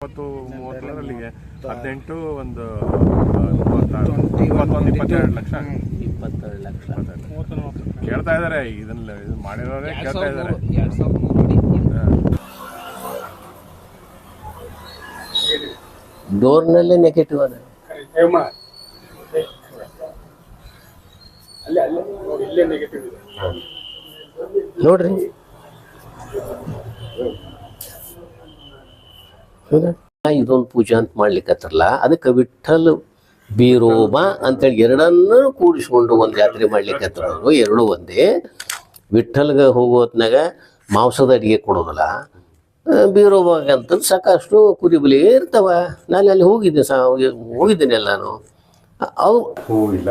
ಇಪ್ಪತ್ತು ಮೂವತ್ತರಲ್ಲಿಗೆ ಹದಿನೆಂಟು ಒಂದು ಇಪ್ಪತ್ತೊಂದು ಇಪ್ಪತ್ತೆರಡು ಲಕ್ಷ. ಇಪ್ಪತ್ತೆರಡು ಲಕ್ಷ. ಕೇಳ್ತಾ ಇದಾರೆ ಇದನ್ನ ಇದನ್ನ ಮಾಡಿರೋರೇ ಕೇಳ್ತಾ ಇದಾರೆ. ಎರಡು ಸಾವಿರದ ಮೂರು ಅಡಿ. ಡೋರ್ನಲ್ಲೇ ನೆಗೆಟಿವ್ ಅದ. ನೋಡ್ರಿ. ಹೌದಾ? ಇದೊಂದು ಪೂಜೆ ಅಂತ ಮಾಡ್ಲಿಕ್ಕತ್ತಾರಲ್ಲ ಅದಕ್ಕೆ ವಿಠಲ್ ಬೀರೋಬ ಅಂತೇಳಿ ಎರಡನ್ನೂ ಕೂಡಿಸ್ಕೊಂಡು ಒಂದು ಜಾತ್ರೆ ಮಾಡ್ಲಿಕ್ಕತ್ತಾರ ಅವರು ಎರಡೂ ಒಂದೇ. ವಿಠಲ್ಗೆ ಹೋಗೋ ಹೊತ್ನಾಗ ಮಾಂಸದ ಅಡಿಗೆ ಕೊಡೋದಿಲ್ಲ ಬೀರೋಬಾಗ ಅಂತ ಸಾಕಷ್ಟು ಕುರಿ ಬಲಿ ಇರ್ತಾವ. ನಾನು ಅಲ್ಲಿ ಹೋಗಿದ್ದೆ ಸಾ ಹೋಗಿದ್ದೇನೆ ಎಲ್ಲಾನು ಅವು ಹೂ ಇಲ್ಲ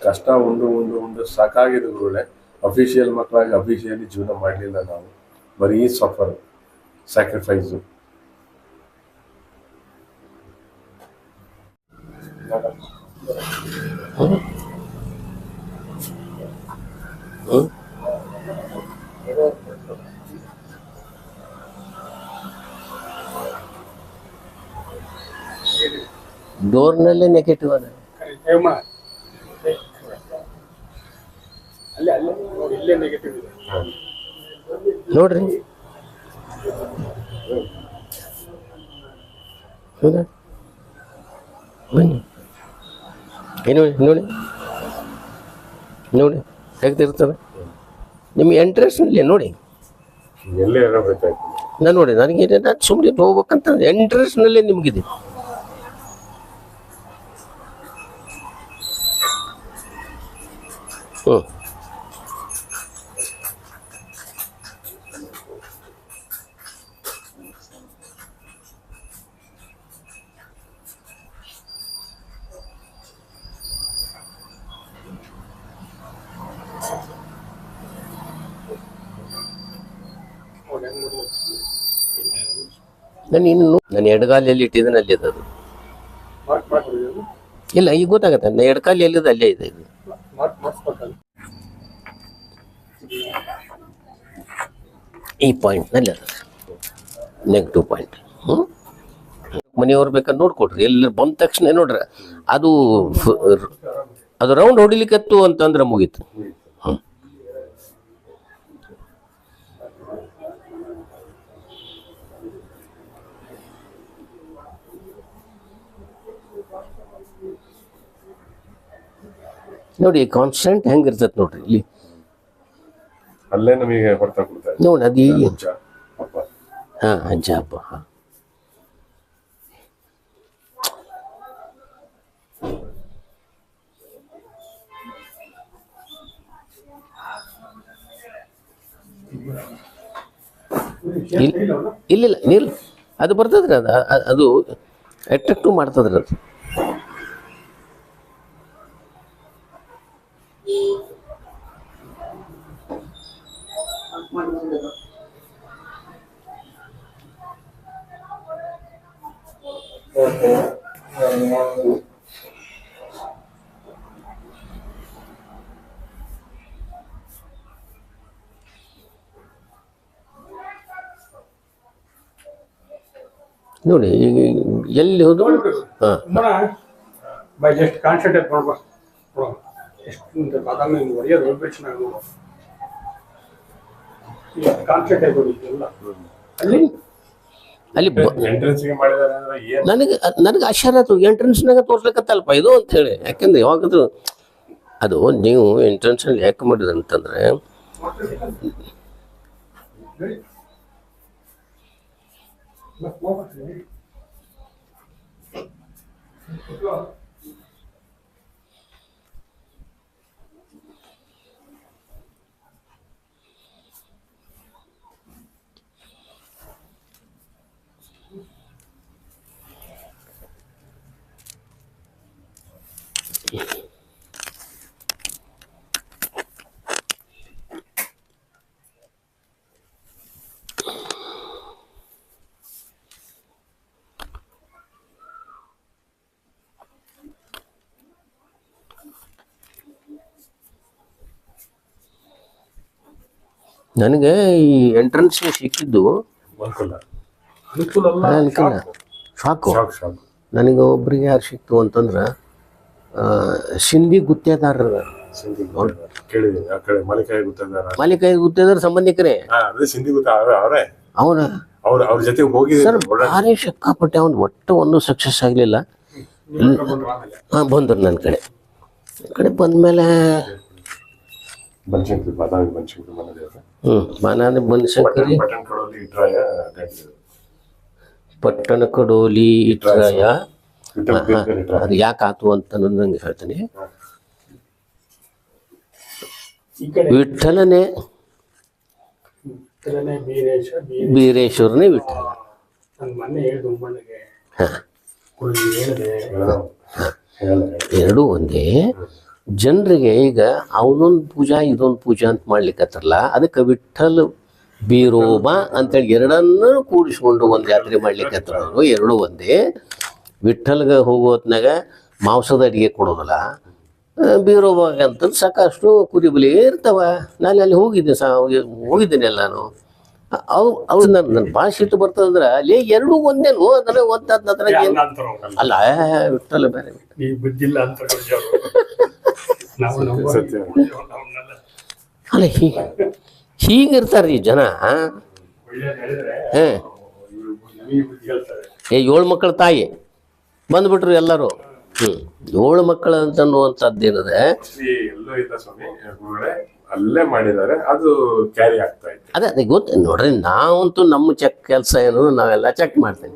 ಕಷ್ಟ ಉಂಡು ಉಂಡು ಉಂಡು ಸಾಕಾಗಿದೆ ಗುರುಳೆ ಅಫಿಷಿಯಲ್ ಮಕ್ಕಳಾಗಿ ಅಫಿಷಿಯಲಿ ಜೀವನ ಮಾಡಲಿಲ್ಲ ನಾವು. ಬರೀ ಸಫರ್ ಸ್ಯಾಕ್ರಿಫೈಸು ಡೋರ್ನಲ್ಲೇ ನೆಗೆಟಿವ್ ಅದ ನೋಡ್ರಿ. ಹೌದಾ? ಬನ್ನಿ. ಏನು ನೋಡಿ. ನೋಡಿ ಹೇಗ್ತಿರ್ತದೆ ನಿಮ್ಗೆ ಇಂಟ್ರೆಸ್ಟ್ನಲ್ಲಿ ನೋಡಿ. ನಾನು ನೋಡಿ ನನಗೆ ನಾನು ಸುಮ್ಮನೆ ಹೋಗ್ಬೇಕಂತ ಇಂಟ್ರೆಸ್ಟ್ನಲ್ಲೇ ನಿಮಗಿದೆ. ಹ್ಞೂ ನಾನು ಇನ್ನು ನಾನು ಎಡಗಾಲಿಯಲ್ಲಿ ಇಟ್ಟಿದ್ದೇನೆ, ಅಲ್ಲಿ ಅದು ಇಲ್ಲ, ಈಗ ಗೊತ್ತಾಗತ್ತೆ. ನಾನು ಎಡಕಾಲಿ ಎಲ್ಲಿದೆ ಅಲ್ಲೇ ಇದೆ ಇದು. ಈ ಪಾಯಿಂಟ್ನಲ್ಲಿ ಅದ. ನೆಗೆಟಿವ್ ಪಾಯಿಂಟ್ ಹ್ಞೂ ಮನೆಯವ್ರು ಬೇಕಾದ್ರೆ ನೋಡ್ಕೊಡ್ರಿ. ಎಲ್ಲಿ ಬಂದ ತಕ್ಷಣ ನೋಡ್ರಿ. ಅದು ಅದು ರೌಂಡ್ ಹೊಡಿಲಿಕ್ಕತ್ತು ಅಂತಂದ್ರೆ ಮುಗೀತು. ನೋಡಿ ಕಾನ್ಸ್ಟೆಂಟ್ ಹೆಂಗಿರ್ತೈತೆ ನೋಡ್ರಿ ಇಲ್ಲಿ. ಅಲ್ಲೇ ನಮಗೆ ನೋಡಿ ಅದು. ಹಾಂ ಅಜ್ಜ ಹಬ್ಬ ಹಾಂ. ಇಲ್ಲಿಲ್ಲ ನೀರು ಅದು ಬರ್ತದ್ರಿ ಅದು ಅದು ಅಟ್ರಾಕ್ಟಿವ್ ಮಾಡ್ತದ್ರಿ ಅದು. ನೋಡಿ ಈಗ ಎಲ್ಲಿ ಹೋದ್ರು ಹಾಂ. ಬೈ ಜಸ್ಟ್ ಕಾನ್ಸಂಟ್ರೇಟ್ ಮಾಡ್ಬೋ ಎಷ್ಟು ಬಾದಾಮಿ ಒಡೆಯೋದು ಹೋಗ್ಬೇಕು ನಾವು ಕಾನ್ಸಂಟ್ರೇಟ್ ಕೊಡಿ ಎಲ್ಲ. ಅಲ್ಲಿ? ಅಲ್ಲಿ ಎಂಟ್ರೆನ್ಸ್ಗೆ ಮಾಡಿದಾರೆ ಅಂದ್ರೆ ಏನ್? ನನಗೆ ನನಗೆ ಆಶ್ಚರ್ಯ ಆಯ್ತು. ಎಂಟ್ರೆನ್ಸ್ನಾಗ ತೋರ್ಸ್ಲಿಕ್ಕತ್ತಲ್ಪ? ಇದು ಅಂತ ಹೇಳಿ. ಯಾಕೆಂದ್ರೆ ಯಾವಾಗ ಅದು ನೀವು ಎಂಟ್ರೆನ್ಸ್ನಲ್ಲಿ ಯಾಕೆ ಮಾಡಿದ್ರಿ ಅಂತಂದ್ರೆ ನನಗೆ ಈ ಎಂಟ್ರೆನ್ಸ್ ಸಿಕ್ಕಿದ್ದು ಅನುಕೂಲ. ಸಾಕು ಶಾಕ್. ನನಗೆ ಒಬ್ರಿಗೆ ಯಾರು ಸಿಕ್ತು ಅಂತಂದ್ರೆ ಸಿಂಧಿ ಗುತ್ತೇದಾರ. ಮಾಲಿಕಾಯಿ ಗುತ್ತೇದಾರ ಸಂಬಂಧಿಕರೇ? ಅವನ ಅವ್ರ ಜೊತೆ ಹೋಗಿ ಸರ್ ಭಾರಿ ಸಿಕ್ಕಾಪಟ್ಟೆ ಅವ್ನು ಒಟ್ಟು ಒಂದು ಸಕ್ಸಸ್ ಆಗಲಿಲ್ಲ. ಹಾಂ ಬಂದರು ನನ್ನ ಕಡೆ. ಕಡೆ ಬಂದಮೇಲೆ ಬನಶಂಕರಿ ಬಾದಾಮಿ ಬನಶಂಕರಿ ಮನೆ ದೇವರ ಹ್ಞೂ ನಾನು ಬನಶಂಕರಿ ಬಟನ್ ಕಡೋಲಿ ಇಟ್ರಾಯ ಗಂಟೆ ಪಟ್ಟಣ ಕಡೋಲಿ ಇಟ್ರಾಯ ವಿಠಲ್ ಬೇಕರ್ ಇಟ್ರಾಯ ಅದು ಯಾಕೆ ಆತು ಅಂತ ನಂಗೆ ಹೇಳ್ತೀನಿ ಈ ಕಡೆ ವಿಠಲನೇ ಕೆಲನೇ ಬೀರೇಶ ಬೀರ ಬೀರೇಶ್ವರನೇ ವಿಠಲ ನನ್ನ ಮೊನ್ನೆ ಹೇಳಿದ ಮನೆಗೆ ಹಾಂ ಹೇಳಿದೆ ಹೇಳ ಎರಡೂ ಒಂದೇ ಜನರಿಗೆ ಈಗ ಅವನೊಂದು ಪೂಜಾ ಇದೊಂದು ಪೂಜಾ ಅಂತ ಮಾಡ್ಲಿಕ್ಕತ್ತಾರಲ್ಲ ಅದಕ್ಕೆ ವಿಠಲ್ ಬೀರೋಬ ಅಂತೇಳಿ ಎರಡನ್ನೂ ಕೂಡಿಸ್ಕೊಂಡು ಒಂದು ಜಾತ್ರೆ ಮಾಡ್ಲಿಕ್ಕತ್ತಾರ ಅವರು ಎರಡೂ ಒಂದೇ. ವಿಠಲ್ಗೆ ಹೋಗೋ ಹೊತ್ನಾಗ ಮಾಂಸದ ಅಡಿಗೆ ಕೊಡೋದಲ್ಲ ಬೀರೋಬಾಗ ಅಂತ ಸಾಕಷ್ಟು ಕುರಿಬಲಿ ಇರ್ತಾವ. ನಾನು ಅಲ್ಲಿ ಹೋಗಿದ್ದೆ ಸಾ ಹೋಗಿದ್ದೇನೆ ನಾನು. ಅವು ಅವು ನನ್ನ ನನ್ನ ಭಾಳ ಸಿಟ್ಟು ಬರ್ತದಂದ್ರೆ ಅಲ್ಲಿ ಎರಡೂ ಒಂದೇನು ಅದನ್ನ ಒಂದ್ ಅಲ್ಲ ಅಂತ ಬೇರೆ ಈ ಬುದ್ಧಿಲ್ಲ ಅಂತ ನಾವು ನಮ್ಮ ಸತ್ಯ. ಅಲ್ಲ ಹೀ ಹೀಗಿರ್ತಾರೆ ಈ ಜನ ಏ ಏಳು ಮಕ್ಕಳ ತಾಯಿ. ಬಂದ್ಬಿಟ್ರು ಎಲ್ಲರೂ. ಹ್ಞೂ ಏಳು ಮಕ್ಕಳು ಅಂತ ಅನ್ನುವಂಥದ್ದು ಏನಿದೆ Mostly ಎಲ್ಲೋ ಇದ್ದ ಸ್ವಾಮಿ ಗುರುಗಳೇ ಅಲ್ಲೇ ಮಾಡಿದ್ದಾರೆ. ಅದು ಕ್ಯಾರಿ ಆಗ್ತಾ ಇದೆ. ಅದೇ ಅದೇ ಗೊತ್ತ. ನೋಡ್ರಿ ನಾವಂತೂ ನಮ್ಮ ಚೆಕ್ ಕೆಲಸ ಏನು ನಾವೆಲ್ಲ ಚೆಕ್ ಮಾಡ್ತೇವೆ.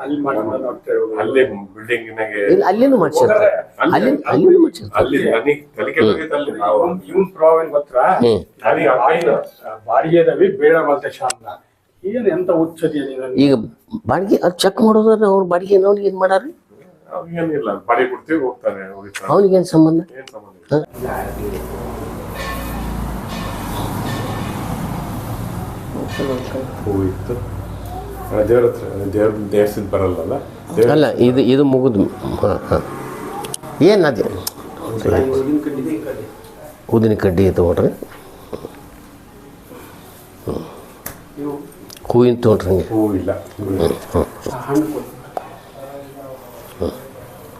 ಅಲ್ಲಿ ಬಿಲ್ಡಿಂಗ್ ಅಲ್ಲಿನೂ ಮಾಡ್ಸಿರ್ತಾರೆ. ಅಲ್ಲಿ ಅಲ್ಲಿನೂ ಮಾಡ್ಸಿರ್ತಾರೆ. ಅಲ್ಲಿ ನನಗೆ ನಾವು ಇವನ್ ನನಗೆ ಬಾಡಿಗೆದವಿ ಬೇಡ ಬಂತ ಶಾಂತ. ಏನು ಎಂತ ನೀನು? ಈಗ ಬಾಡಿಗೆ ಅದು ಚೆಕ್ ಮಾಡೋದ್ರೆ ಅವ್ರ ಬಾಡಿಗೆ ಅವ್ನಿಗೆ ಏನು ಮಾಡಾರಿ ಏನಿಲ್ಲ ಬಾಡಿ ಕೊಡ್ತೀವಿ ಹೋಗ್ತಾರೆ ಅವ್ನಿಗೇನು ಸಂಬಂಧ? ಏನ್ ಸಂಬಂಧ. ಹೋಗಿತ್ತು ದೇವ್ರ ಹತ್ರ ದೇವ್ರ ದೇವಸ್ಥಾನ ಬರಲ್ಲಲ್ಲ ಅಲ್ಲ ಇದು ಇದು ಮುಗಿದು ಹಾಂ ಹಾಂ. ಏನು ಅದೇ? ಊದಿನ ಕಡ್ಡಿ ತೊಗೊಳ್ರಿ ಹೂವಿನ ತೊಗೊಳ್ರಿ ಹಂಗೆ. ಹೂ ಇಲ್ಲ ಹಣ್ಣು ಕೊಡು.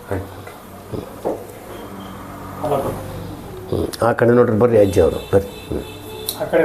ಹಾಗೆ. ಅಲ್ಲ ಕೊಡು. ಹ್ಞೂ ಆ ಕಡೆ ನೋಡ್ರಿ ಬರ್ರಿ ಅಜ್ಜಿ ಅವರು ಬರ್ರಿ. ಹ್ಞೂ ಆ ಕಡೆ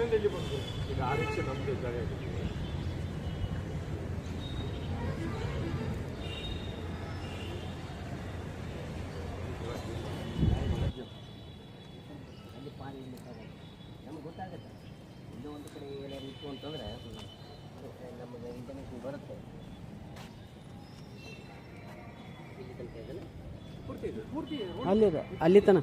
ಬರ್ರಿ ನೀವು ಈಗ ಮಗನೇ. ಹ್ಞೂ ಅದು ಬೇರೆದವ್ರದ್ದು ನಮ್ಗೆ ಗೊತ್ತಾಗುತ್ತೆ. ಇಲ್ಲ ಒಂದು ಕಡೆ ಏನಾದ್ರು ಇತ್ತು ಅಂತಂದ್ರೆ ನಮಗೆ ಇಂಟರ್ನೆಟ್ ಬರುತ್ತೆ. ಅಲ್ಲಿದೆ ಅಲ್ಲಿ ತನ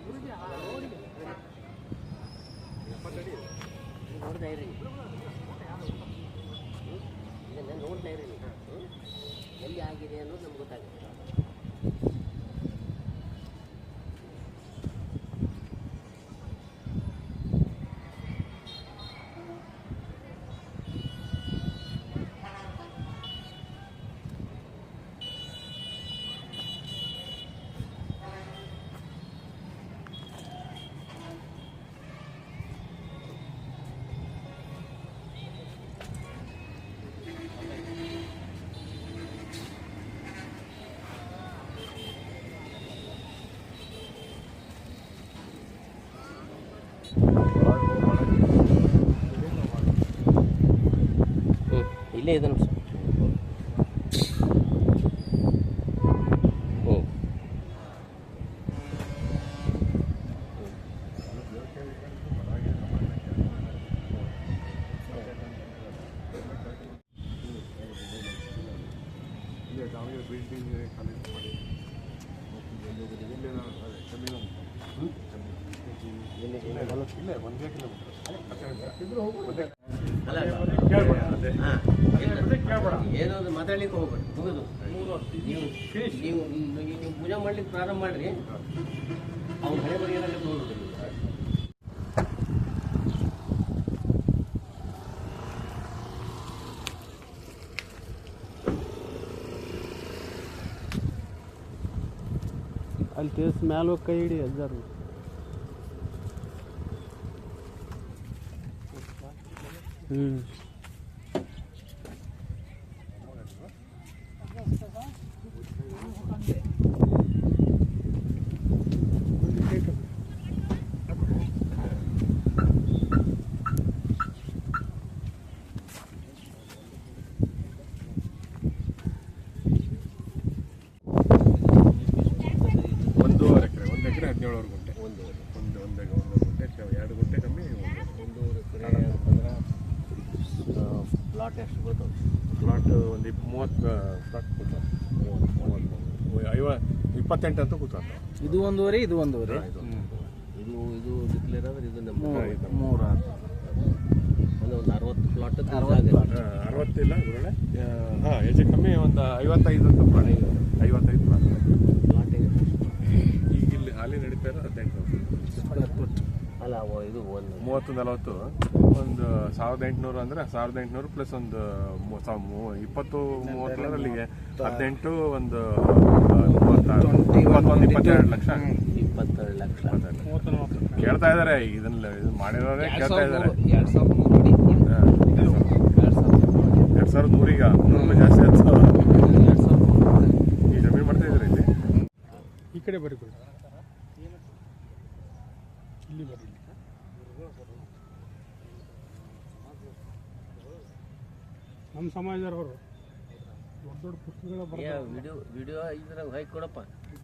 ನೋಡ್ತಾ ಇರೋ ನೀವು ಹ್ಮ್? ಎಲ್ಲಿ ಆಗಿದೆ ಅನ್ನೋದು ನಮ್ಗೆ ಗೊತ್ತಾಗುತ್ತೆ ಇಲ್ಲೇ ಇದೆ ಏನದು ಮಾತಾಡ್ಲಿಕ್ಕೆ ಹೋಗ್ಬೇಡಿ. ಮುಗಿದು. ನೀವು ನೀವು ನೀವು ಪೂಜೆ ಮಾಡ್ಲಿಕ್ಕೆ ಪ್ರಾರಂಭ ಮಾಡ್ರಿ. ಅವ್ನು ಹಳೆ ಬರೀ ಏನಾಗತ್ತೆ ನೋಡ್ರಿ ಅಲ್ಲಿ ತೇಸ್ ಮ್ಯಾಲ ಹೋಗಿ ಕೈ ಹಿಡಿ ಅಜ್ಜಾರು ಹ್ಞೂ ಒಂದೂವರೆ ಎಕರೆ ಒಂದು ಗಂಟೆ. ಒಂದು ಒಂದು ಒಂದು ಒಂದು ಗುಂಟೆ ಎರಡು ಗುಂಟೆ ಕಮ್ಮಿ ಒಂದು ಒಂದೂವರೆ ಎಕರೆ ಅಂತಂದ್ರೆ ಪ್ಲಾಟ್ ಎಷ್ಟು ಬರ್ತಾವೆ ಪ್ಲಾಟ್ ಒಂದು ಇಪ್ ಮೂವತ್ತು ಪ್ಲಾಟ್ ಕೊಡ್ತಾರೆ ಮೂವತ್ತು ಐವ ಇಪ್ಪತ್ತೆಂಟು ಅಂತ ಕೂತಾರೆ ಇದು ಒಂದೂವರೆ ಇದು ಒಂದೂವರೆ. ಇದು ಇದು ಡಿಕ್ಲೇರ್ ಆದ್ರೆ ಇದು ನಮ್ಮ ಮೂರು. ಒಂದು ಒಂದು ಅರವತ್ತು ಪ್ಲಾಟ್ ಅರವತ್ತು ಅರವತ್ತಿಲ್ಲ ಹಾಂ. ಹೆಚ್ಚು ಕಮ್ಮಿ ಒಂದು ಐವತ್ತೈದು ಅಂತ ಪ್ಲಾಟ್ ಐವತ್ತೈದು ಪ್ಲಾಟ್ ಪ್ಲಾಟ್ ಈಗ ಇಲ್ಲಿ ಹಾಲಿ ಸ್ಕ್ವೇರ್ ಫುಟ್ ಅಲ್ಲ ಇದು ಒಂದು. ಮೂವತ್ತು ನಲವತ್ತು. ಒಂದು ಸಾವಿರದ ಎಂಟುನೂರು ಅಂದರೆ ಸಾವಿರದ ಎಂಟುನೂರು ಪ್ಲಸ್ ಒಂದು ಇಪ್ಪತ್ತು ಮೂವತ್ತು ಅಲ್ಲಿಗೆ ಇಪ್ಪತ್ತು ಮೂವತ್ತರಲ್ಲಿಗೆ ಹದಿನೆಂಟು ಒಂದು ಮೂವತ್ತಾರು. ಇಪ್ಪತ್ತೊಂದು ಇಪ್ಪತ್ತೆರಡು ಲಕ್ಷ. ಇಪ್ಪತ್ತೆರಡು ಲಕ್ಷ. ಕೇಳ್ತಾ ಇದಾರೆ ಇದನ್ನ ಇದು ಮಾಡಿರೋರೇ ಕೇಳ್ತಾ ಇದಾರೆ. ಎರಡು ಸಾವಿರದ ಹಾ. ಎರಡು ಸಾವಿರದ ನೂರೀಗ ನೂರು ಜಾಸ್ತಿ ಸಾವಿರದ ಮೂರು. ಈ ಜಮೀನು ಮಾಡ್ತಾ ಇದ್ದಾರೆ ಇಲ್ಲಿ? ಈ ಕಡೆ ಬಿಡಿ ಇಲ್ಲಿ ಬರಲಿ. ನಮ್ಮ ಸಮಾಜದವರು ದೊಡ್ಡ ದೊಡ್ಡ ಪುಸ್ತಕಗಳ ವಿಡಿಯೋ ವಿಡಿಯೋ ಇದ್ರಾಗ ಹಾಕಿ ಕೊಡಪ್ಪ.